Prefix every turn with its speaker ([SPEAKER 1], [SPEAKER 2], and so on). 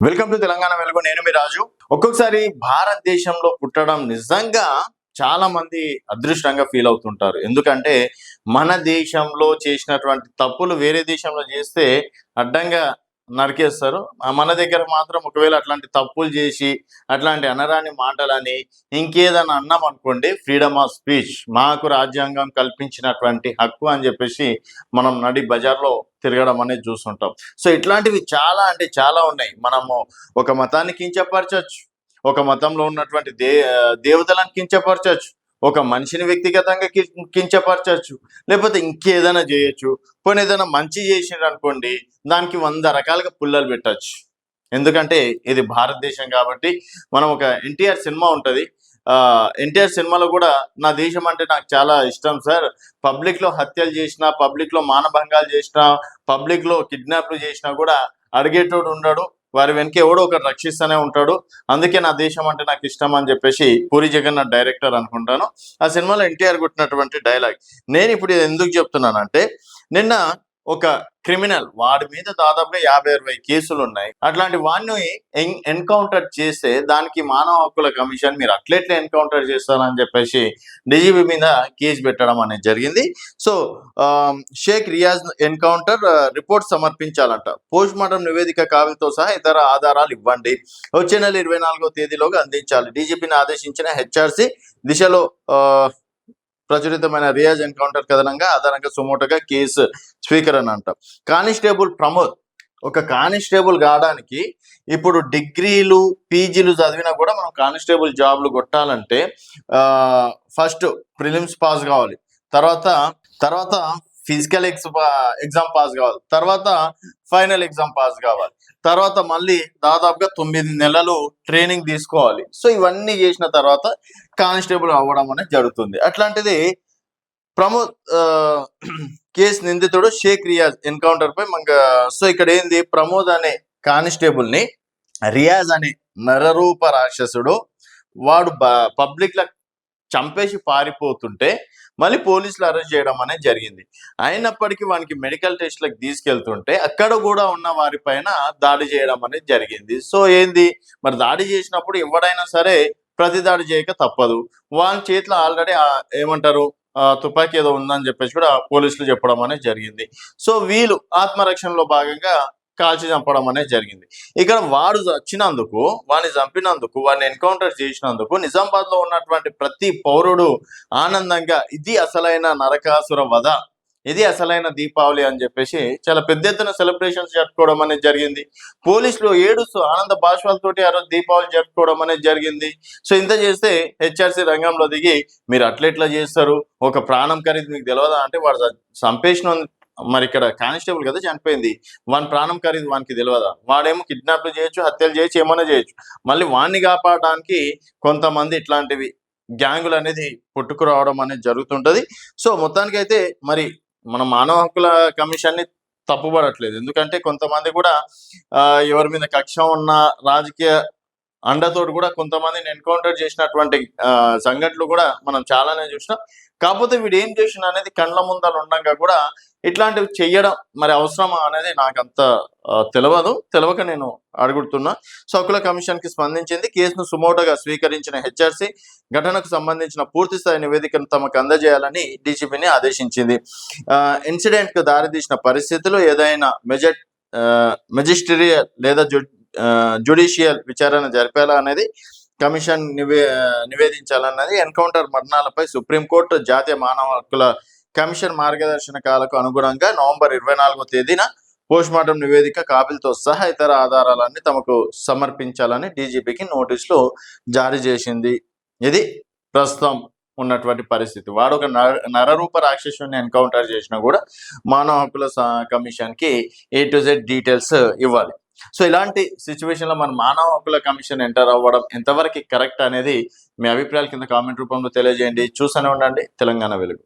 [SPEAKER 1] Welcome to Telangana వెలుగు. నేను మీ రాజు. ఒక్కొక్కసారి భారతదేశంలో పుట్టడం నిజంగా చాలా మంది అదృష్టంగా ఫీల్ అవుతుంటారు. ఎందుకంటే మన దేశంలో చేసినటువంటి తప్పులు వేరే దేశంలో చేస్తే అడ్డంగా నరికేస్తారు. మన దగ్గర మాత్రం ఒకవేళ అట్లాంటి తప్పులు చేసి అట్లాంటి అనరాని మాటలని ఇంకేదైనా అన్నాం అనుకోండి ఫ్రీడమ్ ఆఫ్ స్పీచ్ మాకు రాజ్యాంగం కల్పించినటువంటి హక్కు అని చెప్పేసి మనం నడి బజార్లో తిరగడం అనేది చూస్తుంటాం. సో ఇట్లాంటివి చాలా అంటే చాలా ఉన్నాయి. మనము ఒక మతాన్ని కించపరచచ్చు. ఒక మతంలో ఉన్నటువంటి దే దేవతలను కించపరచచ్చు. ఒక మనిషిని వ్యక్తిగతంగా కించపరచవచ్చు కించపరచచ్చు. లేకపోతే ఇంకేదైనా చేయొచ్చు. పోనీ ఏదైనా మంచి చేసినారు అనుకోండి దానికి వంద రకాలుగా పుల్లలు పెట్టచ్చు. ఎందుకంటే ఇది భారతదేశం కాబట్టి మనం ఒక ఎన్టీఆర్ సినిమా ఉంటుంది. ఎన్టీఆర్ సినిమాలో కూడా నా దేశం అంటే నాకు చాలా ఇష్టం సార్. పబ్లిక్లో హత్యలు చేసినా పబ్లిక్లో మానభంగాలు చేసినా పబ్లిక్లో కిడ్నాప్లు చేసినా కూడా అడిగేటోడు ఉండడు. వారి వెనక ఎవడో ఒకటి రక్షిస్తూనే ఉంటాడు. అందుకే నా దేశం అంటే నాకు ఇష్టం అని చెప్పేసి పూరి జగన్నాథ్ డైరెక్టర్ అనుకుంటాను. ఆ సినిమాలో ఎన్టీఆర్ కొట్టినటువంటి డైలాగ్ నేను ఇప్పుడు ఎందుకు చెప్తున్నానంటే నిన్న ఒక క్రిమినల్ వాడి మీద దాదాపుగా యాభై అరవై కేసులు ఉన్నాయి అట్లాంటి వాడిని ఎన్కౌంటర్ చేస్తే దానికి మానవ హక్కుల కమిషన్ మీరు అట్లెట్లే ఎన్కౌంటర్ చేస్తారని చెప్పేసి డీజీపీ మీద కేసు పెట్టడం అనేది జరిగింది. So Sheikh Riyaz encounter report సమర్పించాలంట. పోస్ట్ మార్టం నివేదిక కావిలతో సహా ఇతర ఆధారాలు ఇవ్వండి. వచ్చే నెల ఇరవై నాలుగో తేదీలోగా అందించాలి. డీజీపీని ఆదేశించిన హెచ్ఆర్సీ దిశలో ఆ, ప్రచురితమైన రియాజ్ ఎన్కౌంటర్ కథనంగా అదనంగా సుమోటోగా కేసు స్పీకరన్ అంటాం. కానిస్టేబుల్ ప్రమోద్ ఒక కానిస్టేబుల్ కావడానికి ఇప్పుడు డిగ్రీలు పీజీలు చదివినా కూడా మనం కానిస్టేబుల్ జాబ్లు కొట్టాలంటే ఫస్ట్ ప్రిలిమ్స్ పాస్ కావాలి. తర్వాత తర్వాత ఫిజికల్ ఎక్స్ ఎగ్జామ్ పాస్ కావాలి. తర్వాత ఫైనల్ ఎగ్జామ్ పాస్ కావాలి. తర్వాత మళ్ళీ దాదాపుగా తొమ్మిది నెలలు ట్రైనింగ్ తీసుకోవాలి. సో ఇవన్నీ చేసిన తర్వాత కానిస్టేబుల్ అవ్వడం అనేది జరుగుతుంది. అట్లాంటిది ప్రమోద్ ఆ, కేసు నిందితుడు షేక్ రియాజ్ ఎన్కౌంటర్ పై మన సో ఇక్కడ ఏంది? ప్రమోద్ అనే కానిస్టేబుల్ని రియాజ్ అనే నరరూప రాక్షసుడు వాడు పబ్లిక్ ల చంపేసి పారిపోతుంటే మళ్ళీ పోలీసులు అరెస్ట్ చేయడం అనేది జరిగింది. అయినప్పటికీ వానికి మెడికల్ టెస్ట్లకు తీసుకెళ్తుంటే అక్కడ కూడా ఉన్న వారి పైన దాడి చేయడం అనేది జరిగింది. సో ఏంది? మరి దాడి చేసినప్పుడు ఎవడైనా సరే ప్రతి దాడి చేయక తప్పదు. వాళ్ళ చేతిలో ఆల్రెడీ ఏమంటారు? తుపాకీ ఏదో ఉందని చెప్పేసి కూడా పోలీసులు చెప్పడం అనేది జరిగింది. సో వీళ్ళు ఆత్మరక్షణలో భాగంగా కాల్చి చంపడం అనేది జరిగింది. ఇక్కడ వాడు వచ్చినందుకు వాడిని చంపినందుకు వాడిని ఎన్కౌంటర్ చేసినందుకు నిజామాబాద్లో ఉన్నటువంటి ప్రతి పౌరుడు ఆనందంగా ఇది అసలైన నరకాసుర వధ ఇది అసలైన దీపావళి అని చెప్పేసి చాలా పెద్ద ఎత్తున సెలబ్రేషన్స్ జరుపుకోవడం అనేది జరిగింది. పోలీసులు ఏడుస్తూ ఆనంద భాషలతోటి ఆ రోజు దీపావళి జరుపుకోవడం అనేది జరిగింది. సో ఇంత చేస్తే హెచ్ఆర్సీ రంగంలో దిగి మీరు అట్లెట్లా చేస్తారు? ఒక ప్రాణం ఖరీదు మీకు తెలియదా అంటే వాడు చ- చంపేసిన మరి ఇక్కడ కానిస్టేబుల్ కదా చనిపోయింది. వాని ప్రాణం ఖరీదు వానికి తెలియదా వాడేమో కిడ్నాప్లు చేయొచ్చు హత్యలు చేయొచ్చు ఏమైనా చేయొచ్చు. మళ్ళీ వాడిని కాపాడడానికి కొంతమంది ఇట్లాంటివి గ్యాంగులు అనేది పుట్టుకురావడం అనేది జరుగుతుంటది. సో మొత్తానికి అయితే మరి మన మానవ హక్కుల కమిషన్ని తప్పుపడట్లేదు ఎందుకంటే కొంతమంది కూడా ఎవరి మీద కక్ష ఉన్న రాజకీయ అండతోటి కూడా కొంతమందిని ఎన్కౌంటర్ చేసినటువంటి సంఘటనలు కూడా మనం చాలానే చూసినాం. కాకపోతే వీడు ఏం చేసిన అనేది కళ్ళ ముందర ఉండగా కూడా ఇట్లాంటివి చెయ్యడం మరి అవసరమా అనేది నాకు అంత తెలియదు తెలియక నేను అడుగుతున్నా. సౌకుల కమిషన్కి స్పందించింది. కేసును సుమోటోగా స్వీకరించిన హెచ్ఆర్సీ ఘటనకు సంబంధించిన పూర్తి స్థాయి నివేదికను తమకు అందజేయాలని డీజీపీని ఆదేశించింది. ఇన్సిడెంట్కు దారితీసిన పరిస్థితులు ఏదైనా మెజెట్ మెజిస్ట్రియల్ లేదా జుడిషియల్ విచారణ జరిపేలా అనేది కమిషన్ నివే నివేదించాలన్నది ఎన్కౌంటర్ మరణాలపై సుప్రీంకోర్టు జాతీయ మానవ హక్కుల కమిషన్ మార్గదర్శకాలకు అనుగుణంగా నవంబర్ ఇరవై నాలుగో తేదీన పోస్ట్ మార్టం నివేదిక కాపీలతో సహా ఇతర ఆధారాలన్నీ తమకు సమర్పించాలని డీజీపీకి నోటీసులు జారీ చేసింది. ఇది ప్రస్తుతం ఉన్నటువంటి పరిస్థితి. వాడు ఒక నర నరరూప రాక్షసుని ఎన్కౌంటర్ చేసినా కూడా మానవ హక్కుల స- కమిషన్కి ఏ టు జెడ్ డీటెయిల్స్ ఇవ్వాలి. సో ఇలాంటి సిచ్యువేషన్లో మన మానవ హక్కుల కమిషన్ ఎంటర్ అవ్వడం ఎంతవరకు కరెక్ట్ అనేది మీ అభిప్రాయాల కింద కామెంట్ రూపంలో తెలియజేయండి. చూసానే ఉండండి. తెలంగాణ వెలుగు.